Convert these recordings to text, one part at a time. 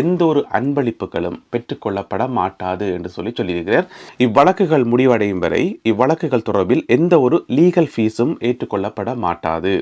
எந்த ஒரு அன்பளிப்புகளும் பெற்றுக்கொள்ளப்பட மாட்டாது என்று சொல்லி சொல்லியிருக்கிறார். இவ்வழக்குகள் முடிவடையும் வரை இவ்வழக்குகள் தொடர்பில் எந்த ஒரு லீகல் ஃபீஸும் ஏற்றுக்கொள்ளப்பட மாட்டாது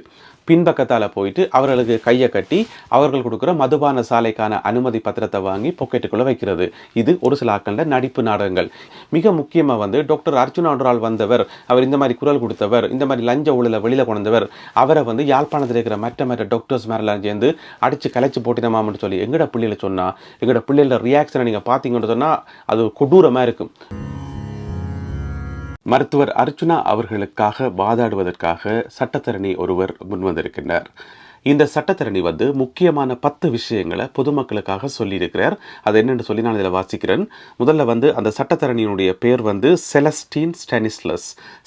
பின்பக்கத்தால் போயிட்டு அவர்களுக்கு கையை கட்டி அவர்கள் கொடுக்குற மதுபான சாலைக்கான அனுமதி பத்திரத்தை வாங்கி பொக்கெட்டுக்குள்ளே வைக்கிறது. இது ஒரு சில ஆக்களில் நடிப்பு நாடகங்கள். மிக முக்கியமாக வந்து டாக்டர் அர்ஜுனா ஒன்றால் வந்தவர் அவர் இந்த மாதிரி குரல் கொடுத்தவர் இந்த மாதிரி லஞ்ச ஊழல வெளியில் கொண்டவர் அவரை வந்து யாழ்ப்பாணத்தில் இருக்கிற மற்ற மற்ற டாக்டர்ஸ் மேலாம் சேர்ந்து அடித்து கலைச்சு போட்டினமான்னு சொல்லி எங்கட பிள்ளைகளை சொன்னால் எங்களோட பிள்ளைகள ரியாக்ஷனை நீங்கள் பார்த்தீங்கன்னு சொன்னால் அது கொடூரமாக இருக்கும். மருத்துவர் அர்ச்சுனா அவர்களுக்காக வாதாடுவதற்காக சட்டத்தரணி ஒருவர் முன்வந்திருக்கின்றார். இந்த சட்டத்தரணி வந்து முக்கியமான பத்து விஷயங்களை பொதுமக்களுக்காக சொல்லியிருக்கிறார். அது என்னென்னு சொல்லி நான் இதில் வாசிக்கிறேன். முதல்ல வந்து அந்த சட்டத்தரணியினுடைய பேர் வந்து செலஸ்டீன் ஸ்டானிஸ்லஸ்.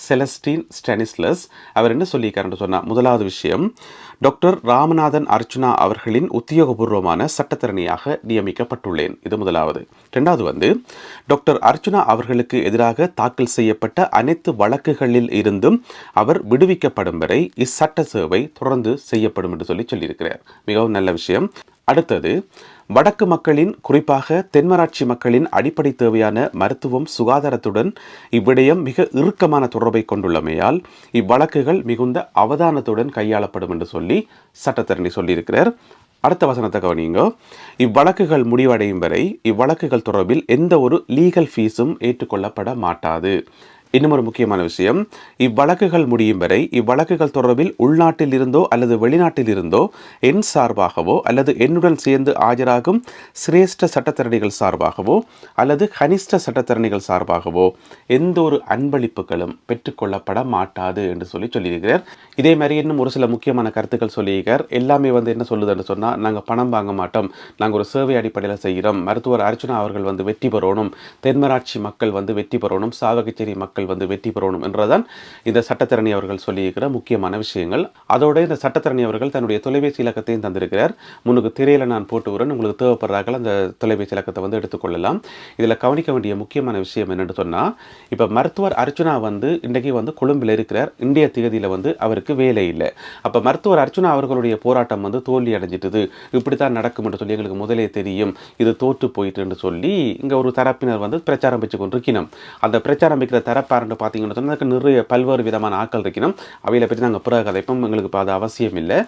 செலஸ்டீன் ஸ்டானிஸ்லஸ். அவர் என்ன சொல்லியிருக்காருன்னு சொன்னால் முதலாவது விஷயம் டாக்டர் ராமநாதன் அர்ச்சுனா அவர்களின் உத்தியோகபூர்வமான சட்டத்தரணியாக நியமிக்கப்பட்டுள்ளேன். இது முதலாவது. ரெண்டாவது வந்து டாக்டர் அர்ச்சுனா அவர்களுக்கு எதிராக தாக்கல் செய்யப்பட்ட அனைத்து வழக்குகளில் இருந்தும் அவர் விடுவிக்கப்படும் வரை இச்சட்ட சேவை தொடர்ந்து செய்யப்படும் என்று சொல்லி சொல்லியிருக்கிறார். மிகவும் நல்ல விஷயம். அடுத்தது வடக்கு மக்களின் குறிப்பாக தென்மராட்சி மக்களின் அடிப்படை தேவையான மருத்துவம் சுகாதாரத்துடன் இவ்விடயம் மிக இறுக்கமான தொடர்பை கொண்டுள்ளமையால் இவ்வழக்குகள் மிகுந்த அவதானத்துடன் கையாளப்படும் என்று சொல்லி சட்டத்தரணி சொல்லியிருக்கிறார். அடுத்த வசனத்தை கவனிங்க இவ்வழக்குகள் முடிவடையும் வரை இவ்வழக்குகள் தொடர்பில் எந்த ஒரு லீகல் ஃபீஸும் ஏற்றுக்கொள்ளப்பட மாட்டாது. இன்னும் ஒரு முக்கியமான விஷயம். இவ்வழக்குகள் முடியும் வரை இவ்வழக்குகள் தொடர்பில் உள்நாட்டில் இருந்தோ அல்லது வெளிநாட்டில் இருந்தோ என் சார்பாகவோ அல்லது என்னுடன் சேர்ந்து ஆஜராகும் சிரேஷ்ட சட்டத்தரணிகள் சார்பாகவோ அல்லது கனிஷ்ட சட்டத்தரணிகள் சார்பாகவோ எந்த ஒரு அன்பளிப்புகளும் பெற்றுக்கொள்ளப்பட மாட்டாது என்று சொல்லி சொல்லியிருக்கிறார். இதே மாதிரி இன்னும் ஒரு சில முக்கியமான கருத்துக்கள் சொல்லியிருக்கார். எல்லாமே வந்து என்ன சொல்லுதுன்னு சொன்னால் நாங்கள் பணம் வாங்க மாட்டோம். நாங்கள் ஒரு சேவை அடிப்படையில் செய்கிறோம் மருத்துவர் அர்ச்சனா அவர்கள் வந்து வெற்றி பெறணும். தென்மராட்சி மக்கள் வந்து வெற்றி பெறணும். சாவகச்சேரி மக்கள் வந்து வெற்றி பெறணும் என்றுதான் இந்த சட்டத்திறனி அவர்கள் சொல்லியிருக்கிற முக்கியமான விஷயங்கள். அதோட இந்த சட்டத்திறனி அவர்கள் தன்னுடைய தொலைபேசி இலக்கத்தையும் தந்திருக்கிறார். முன்னுக்கு திரையில் நான் போட்டு வரேன் உங்களுக்கு தேவைப்படுறார்கள் அந்த தொலைபேசி இலக்கத்தை வந்து எடுத்துக்கொள்ளலாம். இதில் கவனிக்க வேண்டிய முக்கியமான விஷயம் என்னென்னு சொன்னால் இப்போ மருத்துவர் அர்ச்சுனா வந்து இன்றைக்கு வந்து கொழும்பில் இருக்கிறார். இந்திய திகதியில் வந்து அவருக்கு வேலை இல்லை. அப்போ மருத்துவர் அர்ச்சுனா அவர்களுடைய போராட்டம் வந்து தோல்வி அடைஞ்சிட்டது. இப்படி தான் நடக்கும் என்று சொல்லி எங்களுக்கு முதலே தெரியும். இது தோற்று போயிட்டுன்னு சொல்லி இங்கே ஒரு தரப்பினர் வந்து பிரச்சாரம் வச்சு கொண்டிருக்கணும் அந்த பிரச்சாரம் வைக்கிற பேரண்ட் பார்த்தீங்கன்னு சொன்னால் நிறைய பல்வேறு விதமான ஆட்கள் இருக்கணும் அவையில் பற்றி நாங்கள் பிறகு கதைப்போம். எங்களுக்கு இப்போ அது அவசியம் இல்லை.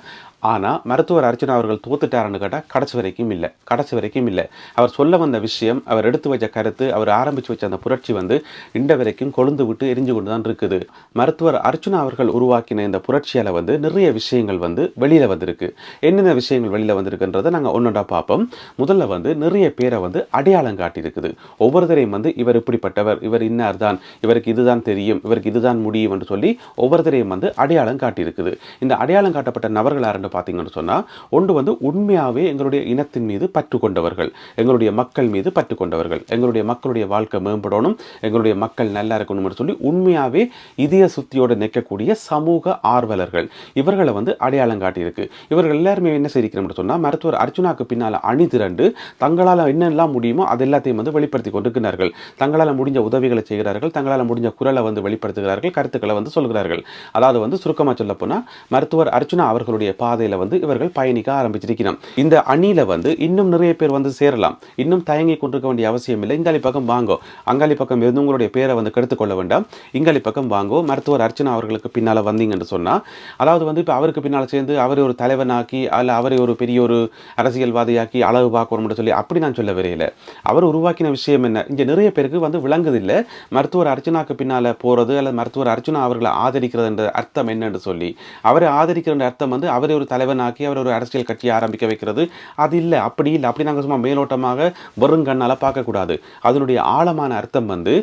ஆனால் மருத்துவர் அர்ச்சனா அவர்கள் தோத்துட்டாருன்னு கேட்டால் கடைசி வரைக்கும் இல்லை. கடைசி வரைக்கும் இல்லை. அவர் சொல்ல வந்த விஷயம் அவர் எடுத்து வச்ச கருத்து அவர் ஆரம்பித்து வச்ச அந்த புரட்சி வந்து இண்ட வரைக்கும் கொழுந்து விட்டு எரிஞ்சு கொண்டு தான் இருக்குது. மருத்துவர் அர்ச்சுனா அவர்கள் உருவாக்கின இந்த புரட்சியால் வந்து நிறைய விஷயங்கள் வந்து வெளியில் வந்திருக்கு. என்னென்ன விஷயங்கள் வெளியில் வந்திருக்குன்றதை நாங்கள் ஒன்றா பார்ப்போம். முதல்ல வந்து நிறைய பேரை வந்து அடையாளம் காட்டியிருக்குது. ஒவ்வொருத்தரையும் வந்து இவர் இப்படிப்பட்டவர் இவர் இன்னார் தான் இவருக்கு இதுதான் தெரியும் இவருக்கு இதுதான் முடியும் என்று சொல்லி ஒவ்வொருத்தரையும் வந்து அடையாளம் காட்டியிருக்குது. இந்த அடையாளம் காட்டப்பட்ட நபர்கள் யாருன்னு பார்த்தீங்கன்னு சொன்னால் ஒன்று வந்து உண்மையாகவே எங்களுடைய இனத்தின் மீது பற்று கொண்டவர்கள் எங்களுடைய மக்கள் மீது பற்று கொண்டவர்கள் எங்களுடைய மக்களுடைய வாழ்க்கை மேம்படணும் எங்களுடைய மக்கள் நல்லா இருக்கணும்னு சொல்லி உண்மையாகவே இதய சுத்தியோடு நிற்கக்கூடிய சமூக ஆர்வலர்கள் இவர்களை வந்து அடையாளம் காட்டியிருக்கு. இவர்கள் எல்லாருமே என்ன செய்திருக்கிறோம்னு சொன்னால் மருத்துவர் அர்ச்சுனாக்கு பின்னால் அணி திரண்டு தங்களால் என்னெல்லாம் முடியுமோ அது எல்லாத்தையும் வந்து வெளிப்படுத்தி கொண்டிருக்கிறார்கள். தங்களால் முடிஞ்ச உதவிகளை செய்கிறார்கள் தங்களால் முடிஞ்ச குரலை வந்து வெளிப்படுத்துகிறார்கள் கருத்துக்களை வந்து சொல்கிறார்கள். அதாவது வந்து சுருக்கமாக சொல்ல போனால் மருத்துவர் அர்ச்சுனா அவர்களுடைய பாதையில் வந்து இவர்கள் பயணிக்க ஆரம்பிச்சிருக்கிறோம். இந்த அணியில் வந்து இன்னும் நிறைய பேர் வந்து சேரலாம். இன்னும் தயங்கி கொண்டிருக்க வேண்டிய அவசியம் இல்லை. இங்காலி பக்கம் வாங்கோ. அங்காளி பக்கம் இருந்து உங்களுடைய பேரை வந்து கெடுத்துக்கொள்ள வேண்டாம். இங்காலி பக்கம் வாங்கோ. மருத்துவர் அர்ச்சனா அவர்களுக்கு பின்னால் வந்தீங்கன்னு சொன்னால் அதாவது வந்து இப்போ அவருக்கு பின்னால் சேர்ந்து அவரை ஒரு தலைவனாக்கி அல்ல அவரை ஒரு பெரிய ஒரு அரசியல்வாதியாக்கி அளவு பார்க்கணும்னு சொல்லி அப்படி நான் சொல்ல வரையில. அவர் உருவாக்கின விஷயம் என்ன? இங்கே நிறைய பேருக்கு வந்து விளங்குதில்லை. மருத்துவர் அர்ச்சனா அர்ச்சுனாக்கு பின்னால் போகிறது அல்லது மருத்துவர் அர்ச்சனா அவர்களை ஆதரிக்கிறது என்ற அர்த்தம் என்னன்னு சொல்லி அவரை ஆதரிக்கிற அர்த்தம் வந்து அவரை ஒரு தலைவனாக்கி அவர் ஒரு அரசியல் கட்சியை ஆரம்பிக்க வைக்கிறது. அது இல்லை. அப்படி இல்லை. அப்படி நாங்கள் சும்மா மேலோட்டமாக வெறும் கண்ணால் பார்க்கக்கூடாது. அதனுடைய ஆழமான அர்த்தம் வந்து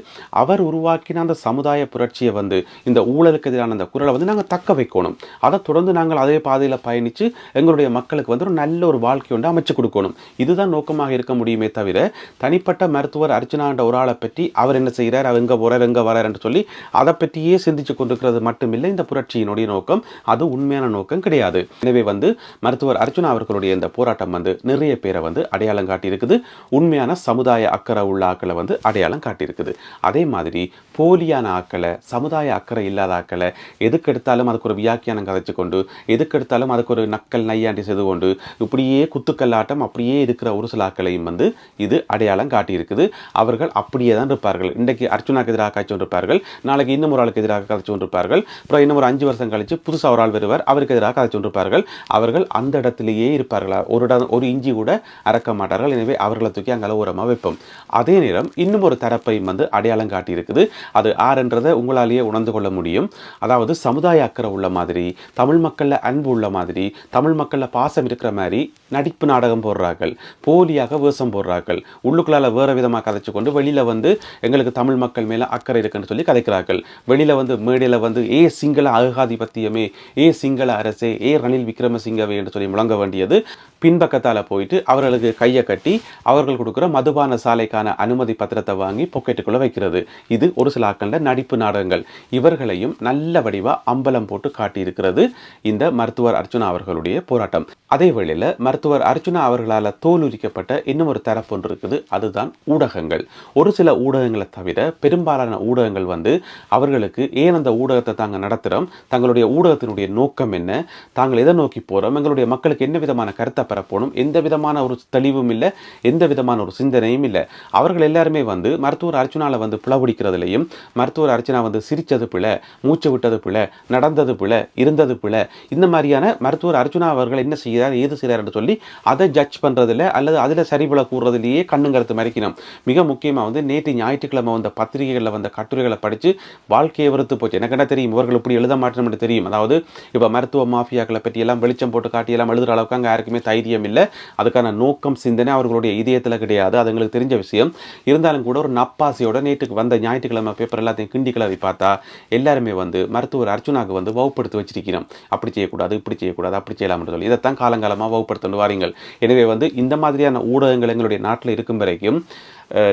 அவர் உருவாக்கின அந்த சமுதாய புரட்சியை வந்து இந்த ஊழலுக்கு எதிரான அந்த குரலை வந்து நாங்கள் தக்க வைக்கணும். அதை தொடர்ந்து நாங்கள் அதே பாதையில் பயணித்து எங்களுடைய மக்களுக்கு வந்து ஒரு நல்ல ஒரு வாழ்க்கை ஒன்று அமைச்சு கொடுக்கணும். இதுதான் நோக்கமாக இருக்க முடியுமே தவிர தனிப்பட்ட மருத்துவர் அர்ச்சனான்ற ஒரு ஆளை பற்றி அவர் என்ன செய்கிறார் அவர் எங்கே போகிறார் எங்கே வரார் என்று சொல்லி அதை பற்றியே சிந்திச்சு கொண்டிருக்கிறது மட்டுமில்லை இந்த புரட்சியினுடைய நோக்கம் அது உண்மையான நோக்கம் கிடையாது. எனவே வந்து மருத்துவர் அர்ஜுனா அவர்களுடைய இந்த போராட்டம் வந்து நிறைய பேரை வந்து அடையாளம் காட்டியிருக்குது. உண்மையான சமுதாய அக்கறை உள்ள ஆக்களை வந்து அடையாளம் காட்டியிருக்குது. அதே மாதிரி போலியான ஆக்களை சமுதாய அக்கறை இல்லாத ஆக்களை எதுக்கு எடுத்தாலும் அதுக்கு ஒரு வியாக்கியானம் கதைச்சு கொண்டு எதுக்கு எடுத்தாலும் அதுக்கு ஒரு நக்கல் நையாண்டி செய்து கொண்டு இப்படியே குத்துக்கல்லாட்டம் அப்படியே இருக்கிற ஒரு சில ஆக்களையும் வந்து இது அடையாளம் காட்டியிருக்குது. அவர்கள் அப்படியே தான் இருப்பார்கள். இன்றைக்கு அர்ச்சுனாக்கு எதிராக காய்ச்சி கொண்டிருப்பார்கள். நாளைக்கு இன்னும் ஒரு ஆளுக்கு எதிராக கதைச்சு கொண்டிருப்பார்கள். அப்புறம் இன்னும் ஒரு அஞ்சு வருஷம் கழிச்சு புதுசாக ஒரு ஆள் வருவார். அவருக்கு எதிராக கதைச்சு கொண்டிருப்பார்கள். அவர்கள் அந்த இடத்திலேயே இருப்பார்களா? ஒரு இடம் ஒரு இஞ்சி கூட அறக்க மாட்டார்கள். எனவே அவர்களை தூக்கி அங்கே ஓரமாக வைப்போம். அதே நேரம் இன்னும் ஒரு தரப்பையும் வந்து அடையாளம் காட்டியிருக்குது. அது ஆறுன்றதை உங்களாலேயே உணர்ந்து கொள்ள முடியும். அதாவது சமுதாய அக்கறை உள்ள மாதிரி தமிழ் மக்களில் அன்பு உள்ள மாதிரி தமிழ் மக்களில் பாசம் இருக்கிற மாதிரி நடிப்பு நாடகம் போடுறார்கள் போலியாக வேஷம் போடுறார்கள். உள்ளுக்குள்ளால வேறு விதமாக கதைச்சு கொண்டு வெளியில் வந்து எங்களுக்கு தமிழ் மக்கள் மேலே அக்கறை இருக்குன்னு சொல்லி கதைக்கிறார்கள். வெளியில் வந்து மேடையில் வந்து ஏ சிங்கள அகாதிபத்தியமே ஏ சிங்கள அரசே ஏ ரணில் விக்ரமசிங்கவே என்று சொல்லி முழங்க வேண்டியது. பின்பக்கத்தால் போயிட்டு அவர்களுக்கு கையை கட்டி அவர்கள் கொடுக்குற மதுபான சாலைக்கான அனுமதி பத்திரத்தை வாங்கி பொக்கெட்டுக்குள்ளே வைக்கிறது. இது ஒரு சில ஆக்கண்ட நடிப்பு நாடகங்கள். இவர்களையும் நல்ல வடிவாக அம்பலம் போட்டு காட்டியிருக்கிறது இந்த மருத்துவர் அர்ச்சுனா அவர்களுடைய போராட்டம். அதே வேளையில் மருத்துவர் அர்ச்சுனா அவர்களால் தோலுரிக்கப்பட்ட இன்னும் ஒரு தரப்பு ஒன்று இருக்குது. அதுதான் ஊடகங்கள். ஒரு சில ஊடகங்களை தவிர பெரும்பாலான ஊடகங்கள் வந்து அவர்களுக்கு ஏன் அந்த ஊடகத்தை தாங்க நடத்துகிறோம் தங்களுடைய ஊடகத்தினுடைய நோக்கம் என்ன? தாங்கள் எதை நோக்கி போகிறோம் எங்களுடைய மக்களுக்கு என்ன விதமான கருத்தை பெறப்போகணும் எந்த விதமான ஒரு தெளிவும் இல்லை. எந்த விதமான ஒரு சிந்தனையும் இல்லை. அவர்கள் எல்லாருமே வந்து மருத்துவர் அர்ச்சனாவில் வந்து பிளவுடிக்கிறதுலையும் மருத்துவர் அர்ச்சனா வந்து சிரிச்சது பிழை மூச்சு விட்டது பிழை நடந்தது பிழை இருந்தது பிழை இந்த மாதிரியான மருத்துவர் அர்ச்சுனா அவர்கள் என்ன செய்கிறார் ஏது செய்கிறார் என்று சொல்லி அதை ஜட்ஜ் பண்ணுறதில்ல அல்லது அதில் சரிபல கூறுறதுலேயே கண்ணுங்கிறது மறைக்கணும். மிக முக்கியமாக வந்து நேற்று ஞாயிற்றுக்கிழமை வந்த பத்திரிகைகளில் வந்த கட்டுரைகளை படித்து வாழ்க்கையை வெறுத்து போச்சு. எனக்கு என்ன தெரியும்? இவர்கள் இப்படி எழுத மாட்டோம்னு தெரியும். அதாவது இப்போ மருத்துவ மாஃபியாக்களை பற்றி எல்லாம் வெளிச்சம் போட்டு காட்டி எல்லாம் எழுதுகிற அளவுக்கு அங்கே யாருக்குமே தைரியம் இல்லை. அதுக்கான நோக்கம் சிந்தனை அவர்களுடைய இதயத்தில் கிடையாது. அது எங்களுக்கு தெரிஞ்ச விஷயம். இருந்தாலும் கூட ஒரு நப்பாசையோட நேற்றுக்கு வந்த ஞாயிற்றுக்கிழமை பேப்பர் எல்லாத்தையும் கிண்டி கிளவி பார்த்தா எல்லாருமே வந்து மருத்துவர் அர்ச்சுனாக்கு வந்து வகுப்படுத்தி வச்சிருக்கிறோம். அப்படி செய்யக்கூடாது இப்படி செய்யக்கூடாது அப்படி செய்யலாம்னு சொல்லி. இதைத்தான் காலங்காலமாக வகுப்படுத்திட்டு வாரீங்கள் எனவே வந்து இந்த மாதிரியான ஊடகங்கள் எங்களுடைய நாட்டில் இருக்கும் வரைக்கும்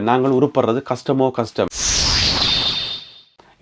நாங்கள் உருப்படுறது கஷ்டமோ கஷ்டம்.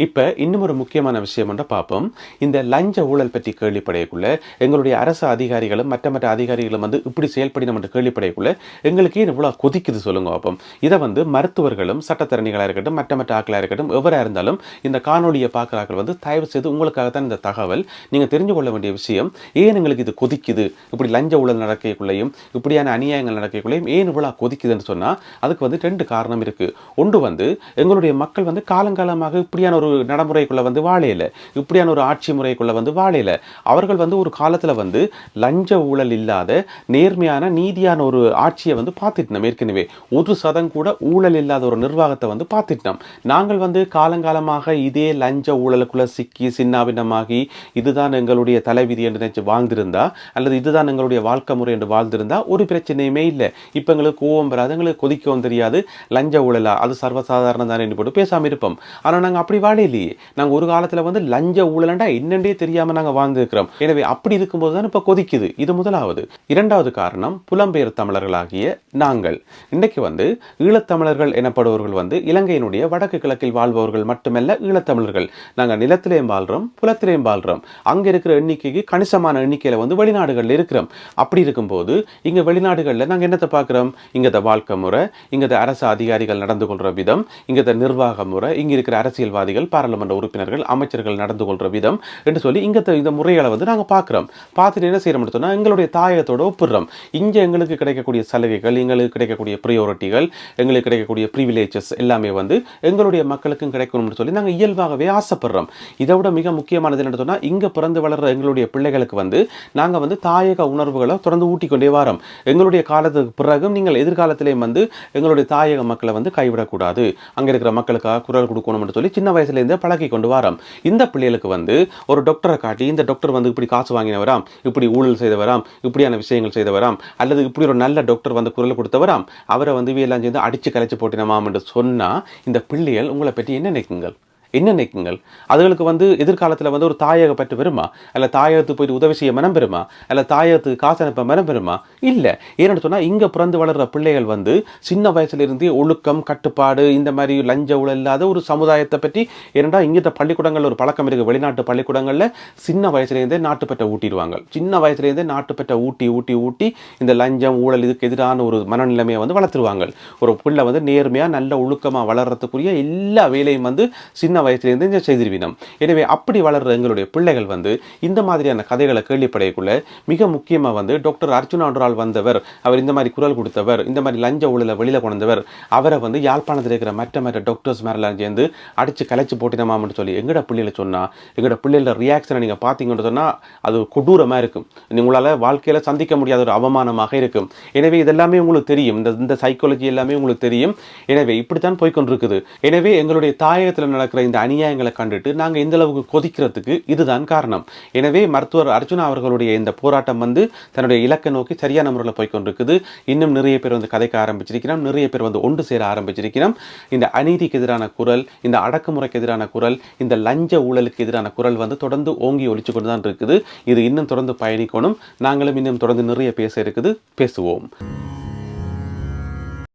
இப்போ இன்னும் ஒரு முக்கியமான விஷயம் ஒன்றை பார்ப்போம். இந்த லஞ்ச ஊழல் பற்றி கேள்விப்படையக்குள்ள எங்களுடைய அரசு அதிகாரிகளும் மற்ற மற்ற அதிகாரிகளும் வந்து இப்படி செயல்படினோம் என்று கேள்விப்படையக்குள்ள எங்களுக்கு ஏன் இவ்வளோ கொதிக்குது சொல்லுங்க பார்ப்போம். இதை வந்து மருத்துவர்களும் சட்டத்தரணிகளாக இருக்கட்டும் மற்ற மற்ற ஆக்களாக இருக்கட்டும் எவராக இருந்தாலும் இந்த காணொலியை பார்க்குறாக்கள் வந்து தயவு செய்து உங்களுக்காகத்தான் இந்த தகவல். நீங்கள் தெரிஞ்சு கொள்ள வேண்டிய விஷயம் ஏன் எங்களுக்கு இது கொதிக்குது? இப்படி லஞ்ச ஊழல் நடக்கக்குள்ளேயும் இப்படியான அநியாயங்கள் நடக்கக்குள்ளேயும் ஏன் இவ்வளோ கொதிக்குதுன்னு சொன்னால் அதுக்கு வந்து ரெண்டு காரணம் இருக்குது ஒன்று வந்து எங்களுடைய மக்கள் வந்து காலங்காலமாக இப்படியான ஒரு நடைமுறைக்குள்ளே வந்து வாழையில. இப்படியான ஒரு ஆட்சி முறைக்குள்ளே வந்து வாழையில. அவர்கள் வந்து ஒரு காலத்தில் வந்து லஞ்ச ஊழல் இல்லாத நேர்மையான நீதியான ஒரு ஆட்சியை வந்து பார்த்துட்டோம் ஏற்கனவே. ஒரு சதம் கூட ஊழல் இல்லாத ஒரு நிர்வாகத்தை வந்து பார்த்துட்டோம். நாங்கள் வந்து காலங்காலமாக இதே லஞ்ச ஊழலுக்குள்ளே சிக்கி சின்னாபின்னமாகி இதுதான் எங்களுடைய தலைவிதி என்று நினைச்சு வாழ்ந்திருந்தா அல்லது இதுதான் எங்களுடைய வாழ்க்கை முறை என்று வாழ்ந்திருந்தா ஒரு பிரச்சனையுமே இல்லை. இப்போ எங்களுக்கு கோவம் வராது எங்களுக்கு கொதிக்கவும் தெரியாது. லஞ்ச ஊழலா? அது சர்வசாதாரணம் தானே போட்டு பேசாமல் இருப்போம். ஆனால் நாங்கள் அப்படி வாழ இல்லையே நாங்கள் ஒரு காலத்தில் வந்து லஞ்ச ஊழலண்டா என்னென்றே தெரியாமல் நாங்கள் வாழ்ந்துருக்கிறோம். எனவே அப்படி இருக்கும்போது தான் இப்போ கொதிக்குது. இது முதலாவது. இரண்டாவது காரணம் புலம்பெயர் தமிழர்களாகிய நாங்கள். இன்றைக்கு வந்து ஈழத்தமிழர்கள் எனப்படுபவர்கள் வந்து இலங்கையினுடைய வடக்கு கிழக்கில் வாழ்பவர்கள் மட்டுமல்ல ஈழத்தமிழர்கள். நாங்கள் நிலத்திலேயும் வாழ்கிறோம் புலத்திலேயும் வாழ்கிறோம் அங்கே இருக்கிற எண்ணிக்கைக்கு கணிசமான எண்ணிக்கையில் வந்து வெளிநாடுகளில் இருக்கிறோம். அப்படி இருக்கும்போது இங்கே வெளிநாடுகளில் நாங்கள் என்னத்தை பார்க்குறோம் இங்கே வாழ்க்கை முறை இங்கே அரசு அதிகாரிகள் நடந்து கொள்கிற விதம் இங்கே நிர்வாக முறை இங்கே இருக்கிற அரசியல்வாதிகள் பாராளுமன்ற உறுப்பினர்கள் அமைச்சர்கள் நடந்து கொள்கிற விதம் என்று சொல்லி இங்கே இந்த முறைகளை வந்து நாங்கள் பார்க்குறோம் பார்த்துட்டு என்ன செய்யறோம்னு சொன்னால் எங்களுடைய தாயகத்தோட ஒப்பிடுறோம். இங்கே எங்களுக்கு கிடைக்கக்கூடிய சலுகைகள் எங்களுக்கு கிடைக்கக்கூடிய ப்ரியோரிட்டிகள் எங்களுக்கு கிடைக்கக்கூடிய ப்ரிவிலேஜஸ் எல்லாமே வந்து எங்களுடைய மக்களுக்கும் கிடைக்கணும்னு சொல்லி நாங்கள் இயல்பாகவே ஆசைப்படுறோம். இதை விட மிக முக்கியமானது என்னன்னு சொன்னால் இங்கே பிறந்து வளர்ற எங்களுடைய பிள்ளைகளுக்கு வந்து நாங்கள் வந்து தாயக உணர்வுகளை தொடர்ந்து ஊட்டிக்கொண்டே வரோம். எங்களுடைய காலத்துக்கு பிறகும் நீங்கள் எதிர்காலத்திலேயும் வந்து எங்களுடைய தாயக மக்களை வந்து கைவிடக்கூடாது. அங்கே இருக்கிற மக்களுக்காக குரல் கொடுக்கணும்னு சொல்லி சின்ன வயசுல சின்னதுலேருந்து பழகி கொண்டு வரோம். இந்த பிள்ளைகளுக்கு வந்து ஒரு டாக்டரை காட்டி இந்த டாக்டர் வந்து இப்படி காசு வாங்கினவராம் இப்படி ஊழல் செய்தவராம் இப்படியான விஷயங்கள் செய்தவராம் அல்லது இப்படி ஒரு நல்ல டாக்டர் வந்து குரல் கொடுத்தவராம் அவரை வந்து இவையெல்லாம் சேர்ந்து அடித்து கலைச்சு போட்டினமாம் என்று சொன்னால் இந்த பிள்ளைகள் உங்களை பற்றி என்ன நினைக்குங்கள்? என்ன நினைக்குங்கள் அதுகளுக்கு வந்து எதிர்காலத்தில் வந்து ஒரு தாயக பற்று வருமா அல்ல தாயகத்துக்கு போயிட்டு உதவி செய்ய மனம் பெறுமா? அல்ல தாயகத்துக்கு காசு அனுப்ப மனம் பெறுமா? இல்லை. ஏன்னு சொன்னால் இங்கே பிறந்து வளர்கிற பிள்ளைகள் வந்து சின்ன வயசுலேருந்தே ஒழுக்கம் கட்டுப்பாடு இந்த மாதிரி லஞ்ச ஊழல் இல்லாத ஒரு சமுதாயத்தை பற்றி ஏனென்றால் இங்கே பள்ளிக்கூடங்கள் ஒரு பழக்கம் இருக்குது வெளிநாட்டு பள்ளிக்கூடங்களில் சின்ன வயசுலேருந்தே நாட்டுப்பட்ட ஊட்டிடுவாங்க. சின்ன வயசுலேருந்தே நாட்டுப்பட்ட ஊட்டி ஊட்டி ஊட்டி இந்த லஞ்சம் ஊழல் இதுக்கு எதிரான ஒரு மனநிலைமையை வந்து வளர்த்துருவாங்க. ஒரு பிள்ளை வந்து நேர்மையாக நல்ல ஒழுக்கமாக வளர்றதுக்குரிய எல்லா வேலையும் வந்து சின்ன வயசுலேருந்து இதை செய்திருவினோம் எனவே அப்படி வளர்ற எங்களுடைய பிள்ளைகள் வந்து இந்த மாதிரியான கதைகளை கேள்விப்படையக்குள்ள மிக முக்கியமாக வந்து டாக்டர் அர்ஜுனா ஒன்றால் வந்தவர் அவர் இந்த மாதிரி குரல் கொடுத்தவர் இந்த மாதிரி லஞ்ச ஊழலை வெளியில் கொண்டவர் அவரை வந்து யாழ்ப்பாணத்தில் இருக்கிற மற்ற மற்ற டாக்டர்ஸ் மேலாம் சேர்ந்து அடித்து கலைச்சு போட்டினமாம்னு சொல்லி எங்கட பிள்ளைகளை சொன்னால் எங்கட பிள்ளைகள ரியாக்ஷனை நீங்கள் பார்த்தீங்கன்னு சொன்னால் அது கொடூரமாக இருக்கும். உங்களால் வாழ்க்கையில் சந்திக்க முடியாத ஒரு அவமானமாக இருக்கும். எனவே இதெல்லாமே உங்களுக்கு தெரியும். இந்த இந்த சைக்காலஜி எல்லாமே உங்களுக்கு தெரியும். எனவே இப்படித்தான் போய்கொண்டிருக்குது எனவே எங்களுடைய தாயகத்தில் நடக்கிற இந்த அநியாயங்களை கண்டுட்டு நாங்கள் இந்த அளவுக்கு கொதிக்கிறதுக்கு இதுதான் காரணம். எனவே மருத்துவர் அர்ஜுனா அவர்களுடைய இந்த போராட்டம் வந்து தன்னுடைய இலக்கை நோக்கி சரியான முறையில் போய்கொண்டிருக்குது இன்னும் நிறைய பேர் வந்து கதைக்க ஆரம்பிச்சிருக்கிறோம். நிறைய பேர் வந்து ஒன்று சேர ஆரம்பிச்சிருக்கிறோம். இந்த அநீதிக்கு எதிரான குரல் இந்த அடக்குமுறைக்கு எதிரான குரல் இந்த லஞ்ச ஊழலுக்கு எதிரான குரல் வந்து தொடர்ந்து ஓங்கி ஒழிச்சு கொண்டு தான் இருக்குது. இது இன்னும் தொடர்ந்து பயணிக்கணும். நாங்களும் இன்னும் தொடர்ந்து நிறைய பேச இருக்குது. பேசுவோம்.